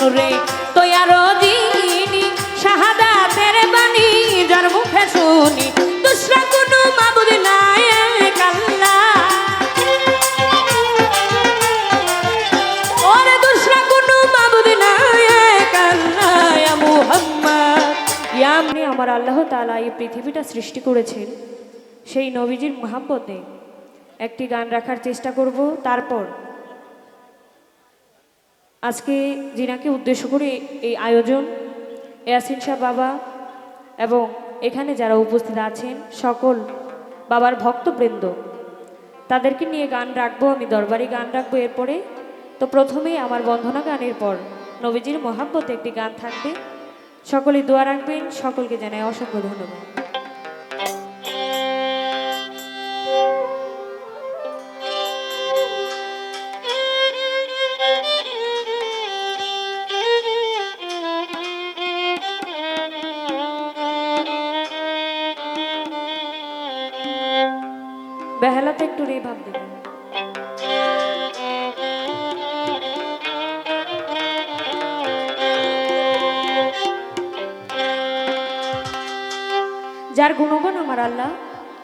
নূরে তৈয়ার দিনী শাহাদাতের বাণী, যার মুখে শুনি। দুসরা কোনো মাবুদ নাই আল্লাহ ওরে দুসরা কোনো মাবুদ নাই আল্লাহ ইয়া মুহাম্মদ। ইয়া আপনি আমার আল্লাহ তাআলা এই পৃথিবীটা সৃষ্টি করেছেন। সেই নবীজির মোহাম্মতে একটি গান রাখার চেষ্টা করব, তারপর আজকে জিনাকে উদ্দেশ্য করে এই আয়োজন, ইয়াসিন শাহ বাবা এবং এখানে যারা উপস্থিত আছেন সকল বাবার ভক্তবৃন্দ, তাদেরকে নিয়ে গান রাখব, আমি দরবারি গান রাখব এরপরে। তো প্রথমেই আমার বন্ধনা গানের পর নবীজির মহাব্বতে একটি গান থাকবে। সকলেই দোয়া রাখবেন, সকলকে জানাই অসংখ্য ধন্যবাদ। বেহালাতে একটু রে ভাব দেবেন যার গুণগান আমার আল্লাহ,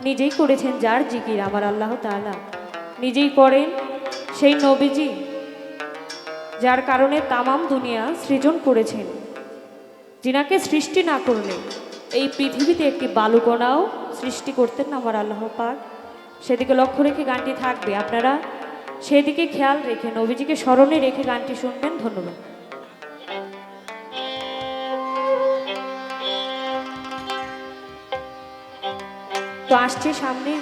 নিজেই করেছেন যার জিকির আমার আল্লাহ তাআলা। নিজেই করেন সেই নবীজি, যার কারণে তামাম দুনিয়া সৃজন করেছেন। যিনাকে সৃষ্টি না করলে এই পৃথিবীতে একটি বালুকণাও সৃষ্টি করতেন আমার আল্লাহ পাক। সেদিকে লক্ষ্য রেখে গানটি থাকবে। আপনারা সেদিকে খেয়াল রেখে নবীজিকে স্মরণে রেখে গানটি শুনবেন। ধন্যবাদ। তো আসছে সামনে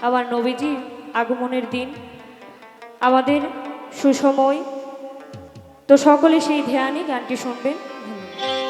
আমার নবীজি আগমনের দিন। আমাদের সুসময়। তো সকলে সেই ধ্যানে গানটি শুনবেন। ধন্যবাদ।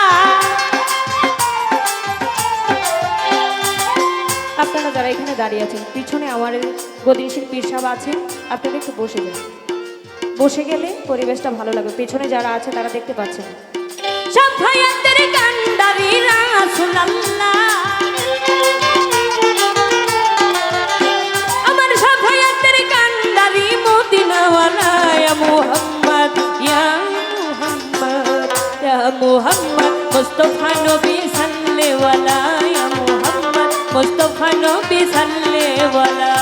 আপনারা যারা এখানে দাঁড়িয়ে আছেন, পিছনে আমার গদিনশীল পীর সাহেব আছেন, আপনারা একটু বসে যান বসে গেলে পরিবেশটা ভালো লাগবে। পেছনে যারা আছে, তারা দেখতে পাচ্ছেন। মুহাম্মদ মুস্তাফা নবী ইয়া মুহাম্মদ মুস্তাফা নবী সাল্লেওয়ালা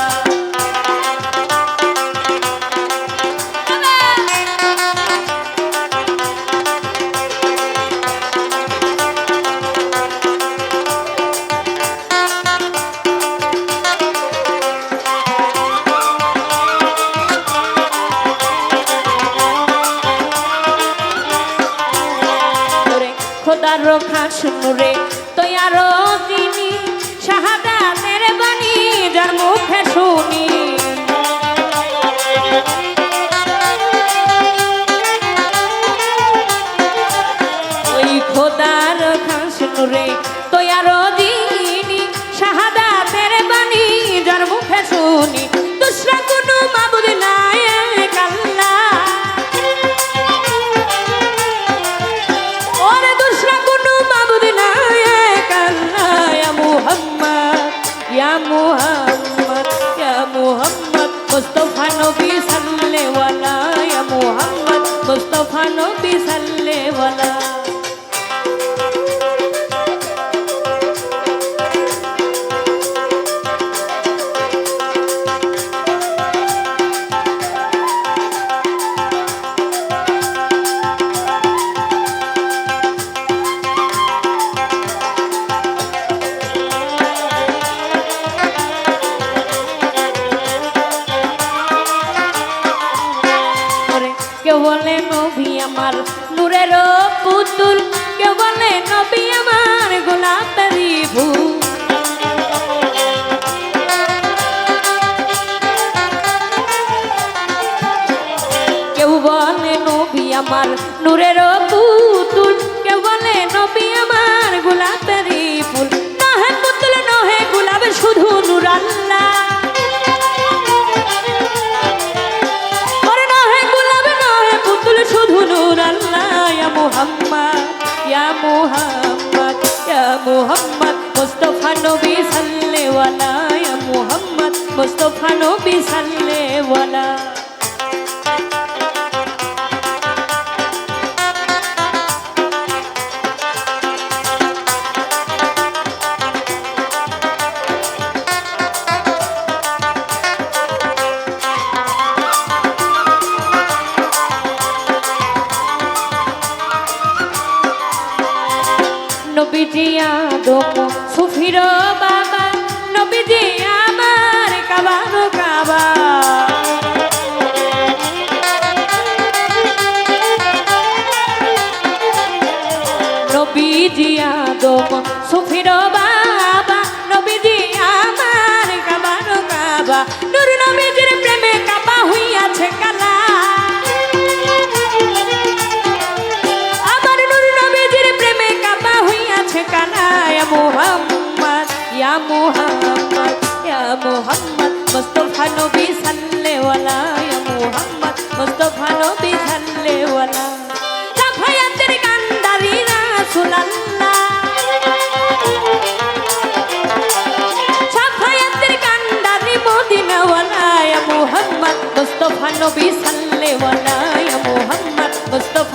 খোদার খাস নুরে তৈয়ার দিনী শাহাদাতের বাণী যার মুখে শুনি। ওই খোদার খাস নুরে তৈয়ার দিনী শাহাদাতের বাণী যার মুখে শুনি। দুসরা কোনো মাবুদ নাই মুস্তাফা নবী সাল্লেওয়ালা কেউ বলে, নবী আমার নূরের পুতুল। কেউ বলে, নবী আমার গোলাপি ভুল কেউ বলে, নবী আমার নূরের পুতুল। কেউ বলে, নবী আমার গোলাপি ফুল নহে পুতুল, নহে গোলাপ, শুধু নুরাল্লা মুস্তফা নবী সাল্লেওয়ালা নবীজি আদম মুহাম্মদ, ইয়া মুহাম্মদ, মুস্তাফা নবী সাল্লেওয়ালা, ইয়া মুহাম্মদ, মুস্তাফা নবী সাল্লেওয়ালা। সাফায়াতের কান্দারি রাসূলুল্লাহ সাফায়াতের কান্দারি মদিনাওয়ালা, ইয়া মুহাম্মদ, মুস্তাফা নবী সাল্লেওয়ালা।